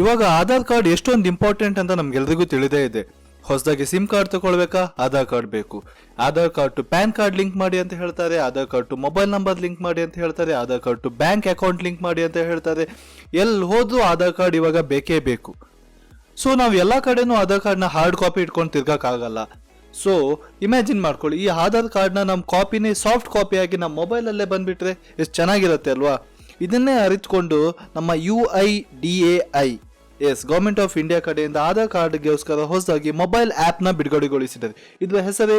ಇವಾಗ ಆಧಾರ್ ಕಾರ್ಡ್ ಎಷ್ಟೊಂದು ಇಂಪಾರ್ಟೆಂಟ್ ಅಂತ ನಮ್ಗೆಲ್ರಿಗೂ ತಿಳಿದೇ ಇದೆ. ಹೊಸದಾಗಿ ಸಿಮ್ ಕಾರ್ಡ್ ತಗೊಳ್ಬೇಕಾ? ಆಧಾರ್ ಕಾರ್ಡ್ ಬೇಕು. Aadhaar card to PAN card link ಮಾಡಿ ಅಂತ ಹೇಳ್ತಾರೆ, Aadhaar card to mobile number link ಮಾಡಿ ಅಂತ ಹೇಳ್ತಾರೆ, Aadhaar card to bank account link ಮಾಡಿ ಅಂತ ಹೇಳ್ತಾರೆ. ಎಲ್ಲಿ ಹೋದ್ರೂ ಆಧಾರ್ ಕಾರ್ಡ್ ಇವಾಗ ಬೇಕೇ ಬೇಕು. ಸೊ ನಾವು ಎಲ್ಲ ಕಡೆನೂ ಆಧಾರ್ ಕಾರ್ಡ್ನ ಹಾರ್ಡ್ ಕಾಪಿ ಇಟ್ಕೊಂಡು ತಿರ್ಗಕ್ಕಾಗಲ್ಲ ಸೊ ಇಮ್ಯಾಜಿನ್ ಮಾಡ್ಕೊಳ್ಳಿ, ಈ ಆಧಾರ್ ಕಾರ್ಡ್ನ ನಮ್ಮ ಕಾಪಿನೇ ಸಾಫ್ಟ್ ಕಾಪಿಯಾಗಿ ನಮ್ಮ ಮೊಬೈಲಲ್ಲೇ ಬಂದ್ಬಿಟ್ರೆ ಎಷ್ಟು ಚೆನ್ನಾಗಿರುತ್ತೆ ಅಲ್ವಾ? ಇದನ್ನೇ ಅರಿತುಕೊಂಡು ನಮ್ಮ U I D A I S government of India ಕಡೆಯಿಂದ ಆಧಾರ್ ಕಾರ್ಡ್ಗೋಸ್ಕರ ಹೊಸದಾಗಿ ಮೊಬೈಲ್ ಆ್ಯಪ್ನ ಬಿಡುಗಡೆಗೊಳಿಸಿದ್ದಾರೆ. ಇದರ ಹೆಸರೇ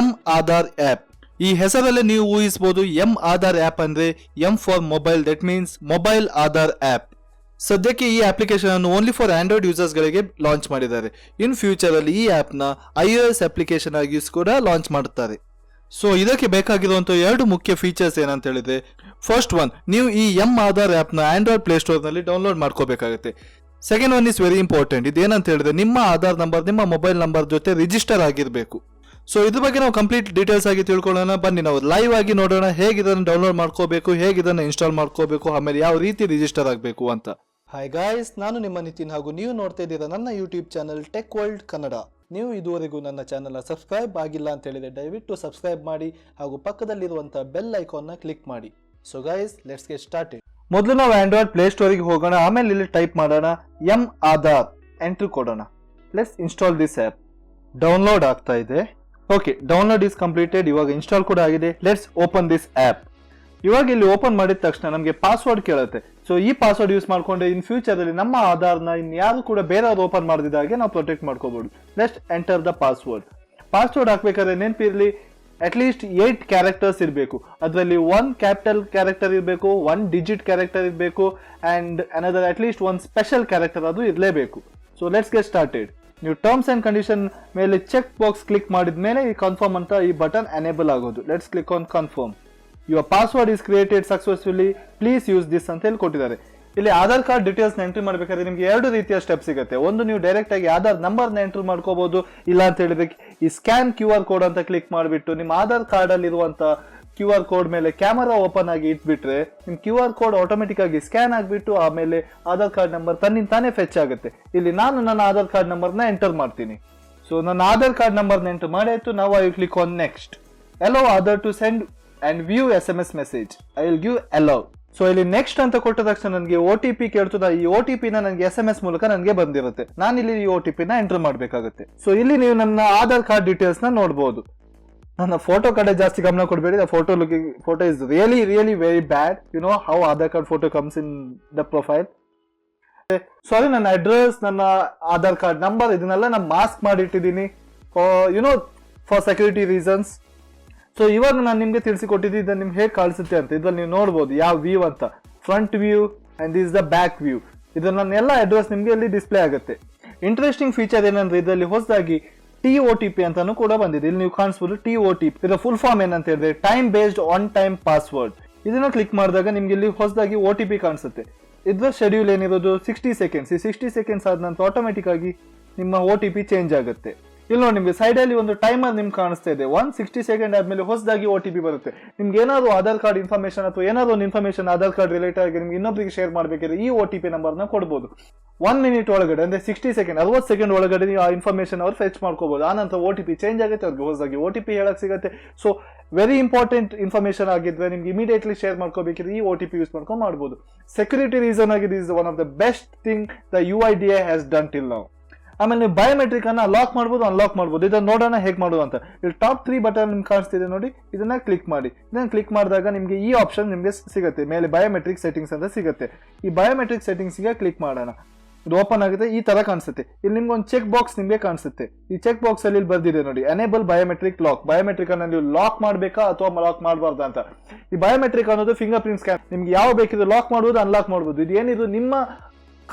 ಎಂ ಆಧಾರ್ ಆ್ಯಪ್. ಈ ಹೆಸರಲ್ಲೇ ನೀವು ಊಹಿಸಬಹುದು ಎಂ ಆಧಾರ್ ಆ್ಯಪ್ ಅಂದರೆ M for mobile that means mobile Aadhaar app. ಸದ್ಯಕ್ಕೆ ಈ ಅಪ್ಲಿಕೇಶನ್ ಅನ್ನು ಓನ್ಲಿ ಫಾರ್ ಆಂಡ್ರಾಯ್ಡ್ ಯೂಸರ್ಸ್ ಗಳಿಗೆ ಲಾಂಚ್ ಮಾಡಿದ್ದಾರೆ. ಇನ್ ಫ್ಯೂಚರ್ ಅಲ್ಲಿ ಈ ಆ್ಯಪ್ನ ಐ ಎಸ್ ಅಪ್ಲಿಕೇಶನ್ ಆಗಿ ಕೂಡ ಲಾಂಚ್ ಮಾಡುತ್ತಾರೆ. ಸೊ ಇದಕ್ಕೆ ಬೇಕಾಗಿರುವಂತ ಎರಡು ಮುಖ್ಯ ಫೀಚರ್ಸ್ ಏನಂತ ಹೇಳಿದ್ರೆ ಫಸ್ಟ್ ಒನ್ ನೀವು ಈ ಎಂ ಆಧಾರ್ ಆ್ಯಪ್ನ ನ ಆಂಡ್ರಾಯ್ಡ್ ಪ್ಲೇ ಸ್ಟೋರ್ನಲ್ಲಿ ಡೌನ್ಲೋಡ್ ಮಾಡ್ಕೋಬೇಕಾಗುತ್ತೆ. Second one is very important ಇದೇನಂತ ಹೇಳಿದ್ರೆ ನಿಮ್ಮ ಆಧಾರ್ ನಂಬರ್ ನಿಮ್ಮ ಮೊಬೈಲ್ ನಂಬರ್ ಜೊತೆ ರಿಜಿಸ್ಟರ್ ಆಗಿರಬೇಕು. ಸೊ ಇದ್ರ ಬಗ್ಗೆ ನಾವು ಕಂಪ್ಲೀಟ್ ಡೀಟೇಲ್ಸ್ ಆಗಿ ತಿಳ್ಕೊಳ್ಳೋಣ. ಬನ್ನಿ ನಾವು ಲೈವ್ ಆಗಿ ನೋಡೋಣ. ಹೇಗೆ ಇದನ್ನು ಡೌನ್ಲೋಡ್ ಮಾಡ್ಕೋಬೇಕು, ಹೇಗೆ ಇದನ್ನು ಇನ್ಸ್ಟಾಲ್ ಮಾಡ್ಕೋಬೇಕು, ಆಮೇಲೆ ಯಾವ ರೀತಿ ರಿಜಿಸ್ಟರ್ ಆಗಬೇಕು ಅಂತ. ಹಾಯ್ ಗಾಯ್ಸ್ ನಾನು ನಿಮ್ಮ ನಿತಿನ್ ಹಾಗೂ ನೀವು ನೋಡ್ತಾ ಇದ್ದೀರಾ ನನ್ನ YouTube channel tech world Kannada ನೀವು ಇದುವರೆಗೂ ನನ್ನ ಚಾನಲ್ನ ಸಬ್ಸ್ಕ್ರೈಬ್ ಆಗಿಲ್ಲ ಅಂತ ಹೇಳಿದರೆ ದಯವಿಟ್ಟು ಸಬ್ಸ್ಕ್ರೈಬ್ ಮಾಡಿ ಹಾಗೂ ಪಕ್ಕದಲ್ಲಿರುವಂಥ ಬೆಲ್ ಐಕಾನ್ನ ಕ್ಲಿಕ್ ಮಾಡಿ. So guys let's get started ಮೊದಲು ನಾವು ಆಂಡ್ರಾಯ್ಡ್ ಪ್ಲೇ ಸ್ಟೋರಿಗೆ ಹೋಗೋಣ. ಆಮೇಲೆ ಇಲ್ಲಿ ಟೈಪ್ ಮಾಡೋಣ. ಎಂ ಆಧಾರ್. ಎಂಟ್ರಿ ಕೊಡೋಣ. Plus install this app download ಆಗ್ತಾ ಇದೆ. ಓಕೆ ಡೌನ್ಲೋಡ್ ಇಸ್ ಕಂಪ್ಲೀಟೆಡ್ ಇವಾಗ ಇನ್ಸ್ಟಾಲ್ ಕೂಡ ಆಗಿದೆ. ಲೆಟ್ಸ್ ಓಪನ್ ದಿಸ್ ಆ್ಯಪ್ ಇವಾಗ ಇಲ್ಲಿ ಓಪನ್ ಮಾಡಿದ ತಕ್ಷಣ ನಮಗೆ ಪಾಸ್ವರ್ಡ್ ಕೇಳುತ್ತೆ. ಸೊ ಈ ಪಾಸ್ವರ್ಡ್ ಯೂಸ್ ಮಾಡ್ಕೊಂಡ್ರೆ ಇನ್ ಫ್ಯೂಚರ್ ಅಲ್ಲಿ ನಮ್ಮ ಆಧಾರ್ನ ಇನ್ ಯಾರು ಕೂಡ ಬೇರೆಯವ್ರು ಓಪನ್ ಮಾಡಿದಾಗೆ ನಾವು ಪ್ರೊಟೆಕ್ಟ್ ಮಾಡ್ಕೋಬಹುದು next enter the password password ಹಾಕ್ಬೇಕಾದ್ರೆ ನೆನಪಿರ್ಲಿ ಅಟ್ ಲೀಸ್ಟ್ ಏಟ್ ಕ್ಯಾರೆಕ್ಟರ್ಸ್ ಇರಬೇಕು. ಅದರಲ್ಲಿ ಒನ್ ಕ್ಯಾಪಿಟಲ್ ಕ್ಯಾರೆಕ್ಟರ್ ಇರಬೇಕು ಒನ್ ಡಿಜಿಟ್ ಕ್ಯಾರೆಕ್ಟರ್ ಇರಬೇಕು and another at least one special character ಅದು ಇರಲೇಬೇಕು. ಸೊ ಲೆಟ್ಸ್ ಗೆಟ್ ಸ್ಟಾರ್ಟೆಡ್ ನೀವು ಟರ್ಮ್ಸ್ ಅಂಡ್ ಕಂಡೀಷನ್ ಮೇಲೆ ಚೆಕ್ ಬಾಕ್ಸ್ ಕ್ಲಿಕ್ ಮಾಡಿದ ಮೇಲೆ ಈ ಕನ್ಫರ್ಮ್ ಅಂತ ಈ ಬಟನ್ ಎನೇಬಲ್ ಆಗೋದು. Let's click on confirm your password is created successfully please use this ಅಂತ ಹೇಳಿ ಕೊಟ್ಟಿದ್ದಾರೆ. ಇಲ್ಲಿ ಆಧಾರ್ ಕಾರ್ಡ್ ಡೀಟೇಲ್ಸ್ ಎಂಟ್ರಿ ಮಾಡಬೇಕಾದ್ರೆ ನಿಮಗೆ ಎರಡು ರೀತಿಯ ಸ್ಟೆಪ್ ಸಿಗುತ್ತೆ. ಒಂದು ನೀವು ಡೈರೆಕ್ಟ್ ಆಗಿ ಆಧಾರ್ ನಂಬರ್ನ ಎಂಟ್ರಿ ಮಾಡ್ಕೋಬಹುದು ಇಲ್ಲ ಅಂತ ಹೇಳಿದ್ರೆ ಈ ಸ್ಕ್ಯಾನ್ ಕ್ಯೂ ಆರ್ ಕೋಡ್ ಅಂತ ಕ್ಲಿಕ್ ಮಾಡಿಬಿಟ್ಟು ನಿಮ್ಮ ಆಧಾರ್ ಕಾರ್ಡ್ ಅಲ್ಲಿ ಇರುವಂತ ಕ್ಯೂ ಆರ್ ಕೋಡ್ ಮೇಲೆ ಕ್ಯಾಮರಾ ಓಪನ್ ಆಗಿ ಇಟ್ಬಿಟ್ರೆ ನಿಮ್ ಕ್ಯೂ ಆರ್ ಕೋಡ್ ಆಟೋಮೆಟಿಕ್ ಆಗಿ ಸ್ಕ್ಯಾನ್ ಆಗಿಬಿಟ್ಟು ಆಮೇಲೆ ಆಧಾರ್ ಕಾರ್ಡ್ ನಂಬರ್ ತನ್ನಿಂದ ತಾನೇ ಫೆಚ್ ಆಗುತ್ತೆ. ಇಲ್ಲಿ ನಾನು ನನ್ನ ಆಧಾರ್ ಕಾರ್ಡ್ ನಂಬರ್ನ ಎಂಟರ್ ಮಾಡ್ತೀನಿ. ಸೊ ನನ್ನ ಆಧಾರ್ ಕಾರ್ಡ್ ನಂಬರ್ನ ಎಂಟರ್ ಮಾಡಿ ಆಯ್ತು ನಾವು I click on next allow Aadhaar to send and view S M S message I will give allow so ಇಲ್ಲಿ ನೆಕ್ಸ್ಟ್ ಅಂತ ಕೊಟ್ಟ ತಕ್ಷಣ ನನಗೆ ಒ ಟಿ ಪಿ ಕೇಳ್ತದ, ಈ ಒ ಟಿ ಪಿನ ನನಗೆ ಎಸ್ ಎಂ ಎಸ್ ಮೂಲಕ ನನಗೆ ಬಂದಿರುತ್ತೆ. ನಾನು ಇಲ್ಲಿ ಈ ಒ ಟಿ ಪಿನ ಎಂಟರ್ ಮಾಡಬೇಕಾಗುತ್ತೆ. ಸೊ ಇಲ್ಲಿ ನೀವು ನನ್ನ ಆಧಾರ್ ಕಾರ್ಡ್ ಡೀಟೇಲ್ಸ್ನ ನೋಡ್ಬೋದು. ನನ್ನ ಫೋಟೋ ಕಡೆ ಜಾಸ್ತಿ ಗಮನ ಕೊಡಬೇಡಿ photo looking photo is really really very bad you know how Aadhaar card photo comes in the profile sorry ನನ್ನ ಅಡ್ರೆಸ್ ನನ್ನ ಆಧಾರ್ ಕಾರ್ಡ್ ನಂಬರ್ ಇದನ್ನೆಲ್ಲ ನಾನು mask ಮಾಡಿಟ್ಟಿದ್ದೀನಿ. You know for security reasons so ಇವಾಗ ನಾನು ನಿಮಗೆ ತಿಳಿಸಿಕೊಟ್ಟಿದ್ದು ಇದನ್ನು ನಿಮ್ಗೆ ಹೇಗೆ ಕಾಣಿಸುತ್ತೆ ಅಂತ. ಇದ್ರಲ್ಲಿ ನೀವು ನೋಡ್ಬೋದು ಯಾವ ವ್ಯೂ ಅಂತ. Front view and is the back view ಇದನ್ನ ನನ್ನ ಎಲ್ಲ ಅಡ್ರೆಸ್ ನಿಮಗೆ ಇಲ್ಲಿ ಡಿಸ್ಪ್ಲೇ ಆಗುತ್ತೆ. ಇಂಟ್ರೆಸ್ಟಿಂಗ್ ಫೀಚರ್ ಏನಂದ್ರೆ ಇದರಲ್ಲಿ ಹೊಸದಾಗಿ ಟಿ ಒ ಟಿ ಪಿ ಅಂತಾನು ಕೂಡ ಬಂದಿದೆ. ಇಲ್ಲಿ ನೀವು ಕಾಣಿಸ್ಬೋದು ಟಿ ಒ ಟಿ ಪಿ ಇದರ ಫುಲ್ ಫಾರ್ಮ್ ಏನಂತ ಹೇಳಿದ್ರೆ time based one time password ಇದನ್ನ ಕ್ಲಿಕ್ ಮಾಡಿದಾಗ ನಿಮ್ಗೆ ಇಲ್ಲಿ ಹೊಸದಾಗಿ ಒ ಟಿ ಪಿ ಕಾಣಿಸುತ್ತೆ. ಇದರ ಶೆಡ್ಯೂಲ್ ಏನಿರೋದು? ಸಿಕ್ಸ್ಟಿ ಸೆಕೆಂಡ್ಸ್ ಈ ಸಿಕ್ಸ್ಟಿ ಸೆಕೆಂಡ್ಸ್ ಆದ ನಂತರ ಆಟೋಮೆಟಿಕ್ ಆಗಿ ನಿಮ್ಮ ಒ ಟಿ ಪಿ ಚೇಂಜ್ ಆಗುತ್ತೆ. ಇಲ್ಲಿ ನೋಡಿ, ನಿಮಗೆ ಸೈಡ್ ಅಲ್ಲಿ ಒಂದು ಟೈಮರ್ ನಿಮ್ಗೆ ಕಾಣಿಸ್ತಾ ಇದೆ. ಒನ್ ಸಿಕ್ಸ್ಟಿ ಸೆಕೆಂಡ್ ಆದ್ಮೇಲೆ ಹೊಸದಾಗಿ ಒ ಟಿ ಪಿ ಬರುತ್ತೆ. ನಿಮ್ಗೆ ಏನಾದ್ರು ಆಧಾರ್ ಕಾರ್ಡ್ ಇನ್ಫಾರ್ಮೇಶನ್ ಅಥವಾ ಏನಾದ್ರು ಒಂದು ಇನ್ಫಾರ್ಮೇಶನ್ ಆಧಾರ್ ಕಾರ್ಡ್ ರಿಲೇಟೆಡ್ ಆಗಿ ನಿಮ್ಗೆ ಇನ್ನೊಬ್ಬರಿಗೆ ಶೇರ್ ಮಾಡಬೇಕಿದ್ರೆ ಈ ಒ ಟಿ ಪಿ ನಂಬರ್ನ ಕೊಡ್ಬೋದು. ಒನ್ ಮಿನಿಟ್ ಒಳಗಡೆ, ಅಂದ್ರೆ ಸಿಕ್ಸ್ಟಿ ಸೆಕೆಂಡ್ ಅರವತ್ತು ಸೆಕೆಂಡ್ ಒಳಗಡೆ ನೀವು ಆ ಇನ್ಫಾರ್ಮೇಶನ್ ಅವ್ರು ಫೆಚ್ ಮಾಡ್ಕೋಬಹುದು ಆ ನಂತರ ಒ ಟಿ ಪಿ ಚೇಂಜ್ ಆಗುತ್ತೆ, ಅವ್ರಿಗೆ ಹೊಸದಾಗಿ ಒ ಟಿ ಪಿ ಹೇಳಕ್ ಸಿಗುತ್ತೆ. ಸೊ ವೆರಿ ಇಂಪಾರ್ಟೆಂಟ್ ಇನ್ಫಾರ್ಮೇಶನ್ ಆಗಿದ್ರೆ ನಿಮ್ಗೆ ಇಮಿಡಿಯೇಟ್ಲಿ ಶೇರ್ ಮಾಡ್ಕೋಬೇಕಿದ್ರೆ ಈ ಒ ಟಿ ಪಿ ಯೂಸ್ ಮಾಡ್ಕೊಂಡು ಮಾಡ್ಬೋದು. ಸೆಕ್ಯೂರಿಟಿ ರೀಸನ್ ಆಗಿದೆ is one of the best thing the U I D A has done till ನಾವು ಆಮೇಲೆ ನೀವು ಬಯೋಮೆಟ್ರಿಕ್ ಅನ್ನ ಲಾಕ್ ಮಾಡ್ಬೋದು ಅನ್ಲಾಕ್ ಮಾಡ್ಬೋದು. ಇದನ್ನ ನೋಡೋಣ ಹೇಗೆ ಮಾಡೋದು ಅಂತ. ಇಲ್ಲಿ ಟಾಪ್ ತ್ರೀ ಬಟನ್ ನಿಮ್ಗೆ ಕಾಣಿಸ್ತಿದೆ ನೋಡಿ. ಇದನ್ನ ಕ್ಲಿಕ್ ಮಾಡಿ. ಇದನ್ನ ಕ್ಲಿಕ್ ಮಾಡಿದಾಗ ನಿಮಗೆ ಈ ಆಪ್ಷನ್ ನಿಮಗೆ ಸಿಗುತ್ತೆ. ಮೇಲೆ ಬಯೋಮೆಟ್ರಿಕ್ ಸೆಟ್ಟಿಂಗ್ಸ್ ಅಂತ ಸಿಗುತ್ತೆ. ಈ ಬಯೋಮೆಟ್ರಿಕ್ ಸೆಟ್ಟಿಂಗ್ಸ್ಗೆ ಕ್ಲಿಕ್ ಮಾಡೋಣ. ಇದು ಓಪನ್ ಆಗುತ್ತೆ, ಈ ತರ ಕಾಣಿಸುತ್ತೆ. ಇಲ್ಲಿ ನಿಮ್ಗೆ ಒಂದು ಚೆಕ್ ಬಾಕ್ಸ್ ನಿಮಗೆ ಕಾಣಿಸುತ್ತೆ. ಈ ಚೆಕ್ ಬಾಕ್ಸ್ ಅಲ್ಲಿ ಬರ್ದಿದೆ ನೋಡಿ. ಎನೇಬಲ್ ಬಯೋಮೆಟ್ರಿಕ್ ಲಾಕ್ ಬಯೋಮೆಟ್ರಿಕ್ ಅನ್ನ ನೀವು ಲಾಕ್ ಮಾಡಬೇಕಾ ಅಥವಾ ಲಾಕ್ ಮಾಡಬಾರ್ದು ಅಂತ. ಈ ಬಯೋಮೆಟ್ರಿಕ್ ಅನ್ನೋದು ಫಿಂಗರ್ ಪ್ರಿಂಟ್ ಸ್ಕ್ಯಾನ್ ನಿಮ್ಗೆ ಯಾವ ಬೇಕಿದ್ರು ಲಾಕ್ ಮಾಡ್ಬೋದು ಅನ್ಲಾಕ್ ಮಾಡ್ಬೋದು. ಇದು ಏನಿದು ನಿಮ್ಮ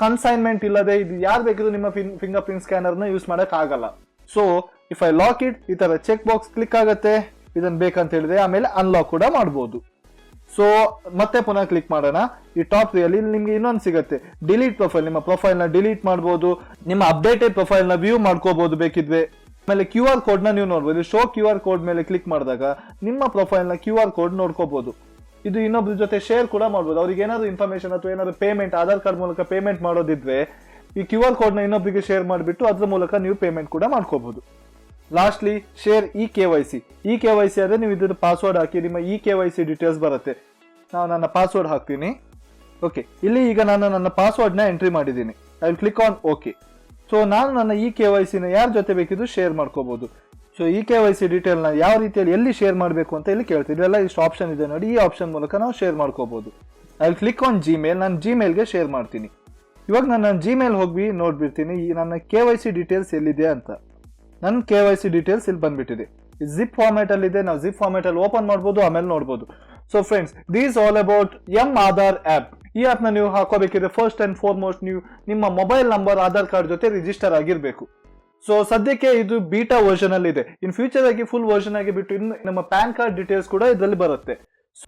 ಕನ್ಸೈನ್ಮೆಂಟ್ ಇಲ್ಲದೆ ಇದು ಯಾರು ಬೇಕಿದ್ರು ನಿಮ್ಮ ಫಿಂಗರ್ ಪ್ರಿಂಟ್ ಸ್ಕ್ಯಾನರ್ನ ಯೂಸ್ ಮಾಡೋಕ್ಕಾಗಲ್ಲ ಆಗಲ್ಲ. So if I lock it ಈ ಥರ ಚೆಕ್ ಬಾಕ್ಸ್ ಕ್ಲಿಕ್ ಆಗುತ್ತೆ. ಇದನ್ನು ಬೇಕಂತ ಹೇಳಿದ್ರೆ ಆಮೇಲೆ ಅನ್ಲಾಕ್ ಕೂಡ ಮಾಡ್ಬೋದು. ಸೊ ಮತ್ತೆ ಪುನಃ ಕ್ಲಿಕ್ ಮಾಡೋಣ. ಈ ಟಾಪ್ ರಿಯಲ್ಲಿ ನಿಮಗೆ ಇನ್ನೊಂದು ಸಿಗುತ್ತೆ. ಡಿಲೀಟ್ ಪ್ರೊಫೈಲ್ ನಿಮ್ಮ ಪ್ರೊಫೈಲ್ನ ಡಿಲೀಟ್ ಮಾಡ್ಬೋದು. ನಿಮ್ಮ ಅಪ್ಡೇಟೆಡ್ ಪ್ರೊಫೈಲ್ನ ವ್ಯೂ ಮಾಡ್ಕೋಬಹುದು ಬೇಕಿದ್ರೆ. ಆಮೇಲೆ ಕ್ಯೂ ಆರ್ ಕೋಡ್ನ ನೀವು ನೋಡ್ಬೋದು. ಶೋ ಕ್ಯೂ ಆರ್ ಕೋಡ್ ಮೇಲೆ ಕ್ಲಿಕ್ ಮಾಡಿದಾಗ ನಿಮ್ಮ ಪ್ರೊಫೈಲ್ನ ಕ್ಯೂ ಆರ್ ಕೋಡ್ ನೋಡ್ಕೋಬಹುದು ಇದು ಇನ್ನೊಬ್ರ ಜೊತೆ ಶೇರ್ ಕೂಡ ಮಾಡ್ಬೋದು. ಅವ್ರಿಗೆ ಏನಾದ್ರು ಇನ್ಫಾರ್ಮೇಶನ್ ಅಥವಾ ಏನಾದ್ರು ಪೇಮೆಂಟ್ ಆಧಾರ್ ಕಾರ್ಡ್ ಮೂಲಕ ಪೇಮೆಂಟ್ ಮಾಡೋದಿದ್ರೆ ಈ ಕ್ಯೂ ಆರ್ ಕೋಡ್ನ ಇನ್ನೊಬ್ಬರಿಗೆ ಶೇರ್ ಮಾಡಿಬಿಟ್ಟು ಅದ್ರ ಮೂಲಕ ನೀವು ಪೇಮೆಂಟ್ ಕೂಡ ಮಾಡ್ಕೋಬಹುದು lastly share E K Y C E K Y C ಆದರೆ ನೀವು ಇದ್ರ ಪಾಸ್ವರ್ಡ್ ಹಾಕಿ ನಿಮ್ಮ E K Y C details ಬರುತ್ತೆ. ನಾವು ನನ್ನ ಪಾಸ್ವರ್ಡ್ ಹಾಕ್ತೀನಿ. ಓಕೆ ಇಲ್ಲಿ ಈಗ ನಾನು ನನ್ನ ಪಾಸ್ವರ್ಡ್ನ ಎಂಟ್ರಿ ಮಾಡಿದ್ದೀನಿ. I will click on okay so ನಾನು ನನ್ನ ಇ ಕೆ ವೈ ಸಿನ ಯಾರ ಜೊತೆ ಬೇಕಿದ್ರು ಶೇರ್ ಮಾಡ್ಕೋಬಹುದು so E K Y C ಡೀಟೇಲ್ನ ಯಾವ ರೀತಿಯಲ್ಲಿ ಎಲ್ಲಿ ಶೇರ್ ಮಾಡಬೇಕು ಅಂತ ಇಲ್ಲಿ ಕೇಳ್ತೀವಿ. ಇದೆಲ್ಲ ಇಷ್ಟು ಆಪ್ಷನ್ ಇದೆ ನೋಡಿ. ಈ ಆಪ್ಷನ್ ಮೂಲಕ ನಾವು ಶೇರ್ ಮಾಡ್ಕೋಬೋದು. ಅಲ್ಲಿ ಕ್ಲಿಕ್ ಆನ್ ಜಿಮೇಲ್ ನಾನು ಜಿಮೇಲ್ಗೆ ಶೇರ್ ಮಾಡ್ತೀನಿ. ಇವಾಗ ನಾನು ಜಿಮೇಲ್ ಹೋಗಿ ನೋಡ್ಬಿಡ್ತೀನಿ. ಈ ನನ್ನ ಕೆ ವೈ ಸಿ ಡೀಟೇಲ್ಸ್ ಎಲ್ಲಿದೆ ಅಂತ. ನನ್ನ ಕೆ ವೈ ಸಿ ಡೀಟೇಲ್ಸ್ ಇಲ್ಲಿ ಬಂದ್ಬಿಟ್ಟಿದೆ. ಜಿಪ್ ಇದೆ. ನಾವು ಜಿಪ್ ಫಾರ್ಮೇಟಲ್ಲಿ ಓಪನ್ ಮಾಡ್ಬೋದು, ಆಮೇಲೆ ನೋಡ್ಬೋದು. So friends these all about M Aadhaar app ಈ ಆ್ಯಪ್ನ ನೀವು ಹಾಕೋಬೇಕಿದ್ರೆ ಫಸ್ಟ್ ಆ್ಯಂಡ್ ಫಾರ್ಮೋಸ್ಟ್ ನೀವು ನಿಮ್ಮ ಮೊಬೈಲ್ ನಂಬರ್ ಆಧಾರ್ ಕಾರ್ಡ್ ಜೊತೆ ರಿಜಿಸ್ಟರ್ ಆಗಿರಬೇಕು. ಸೊ ಸದ್ಯಕ್ಕೆ ಇದು ಬೀಟಾ ವರ್ಷನ್ ಅಲ್ಲಿ ಇದೆ ಇನ್ ಫ್ಯೂಚರ್ ಆಗಿ ಫುಲ್ ವರ್ಷನ್ ಆಗಿ ಬಿಟ್ಟು ಇನ್ನು ನಮ್ಮ ಪ್ಯಾನ್ ಕಾರ್ಡ್ ಡೀಟೇಲ್ಸ್ ಕೂಡ ಇದರಲ್ಲಿ ಬರುತ್ತೆ.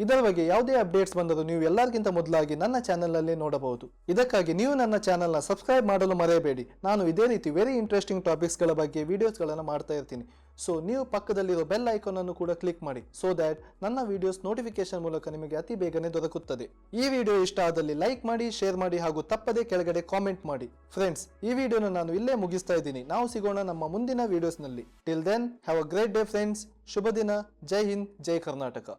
ಇದರ ಬಗ್ಗೆ ಯಾವುದೇ ಅಪ್ಡೇಟ್ಸ್ ಬಂದರೂ ನೀವು ಎಲ್ಲರಿಗಿಂತ ಮೊದಲಾಗಿ ನನ್ನ ಚಾನೆಲ್ನಲ್ಲಿ ನೋಡಬಹುದು. ಇದಕ್ಕಾಗಿ ನೀವು ನನ್ನ ಚಾನೆಲ್ನ ಸಬ್ಸ್ಕ್ರೈಬ್ ಮಾಡಲು ಮರೆಯಬೇಡಿ. ನಾನು ಇದೇ ರೀತಿ ವೆರಿ ಇಂಟ್ರೆಸ್ಟಿಂಗ್ ಟಾಪಿಕ್ಸ್ಗಳ ಬಗ್ಗೆ ವಿಡಿಯೋಸ್ಗಳನ್ನು ಮಾಡ್ತಾ ಇರ್ತೀನಿ. ಸೊ ನೀವು ಪಕ್ಕದಲ್ಲಿರೋ ಬೆಲ್ ಐಕಾನ್ ಅನ್ನು ಕೂಡ ಕ್ಲಿಕ್ ಮಾಡಿ. ಸೊ ದ್ಯಾಟ್ ನನ್ನ ವಿಡಿಯೋಸ್ ನೋಟಿಫಿಕೇಶನ್ ಮೂಲಕ ನಿಮಗೆ ಅತಿ ಬೇಗನೆ ದೊರಕುತ್ತದೆ. ಈ ವಿಡಿಯೋ ಇಷ್ಟ ಆದಲ್ಲಿ ಲೈಕ್ ಮಾಡಿ ಶೇರ್ ಮಾಡಿ ಹಾಗೂ ತಪ್ಪದೇ ಕೆಳಗಡೆ ಕಾಮೆಂಟ್ ಮಾಡಿ. ಫ್ರೆಂಡ್ಸ್ ಈ ವಿಡಿಯೋನ ನಾನು ಇಲ್ಲೇ ಮುಗಿಸ್ತಾ ಇದ್ದೀನಿ. ನಾವು ಸಿಗೋಣ ನಮ್ಮ ಮುಂದಿನ ವಿಡಿಯೋಸ್ನಲ್ಲಿ till then have a great day friends ಶುಭ ದಿನ ಜೈ ಹಿಂದ್, ಜೈ ಕರ್ನಾಟಕ.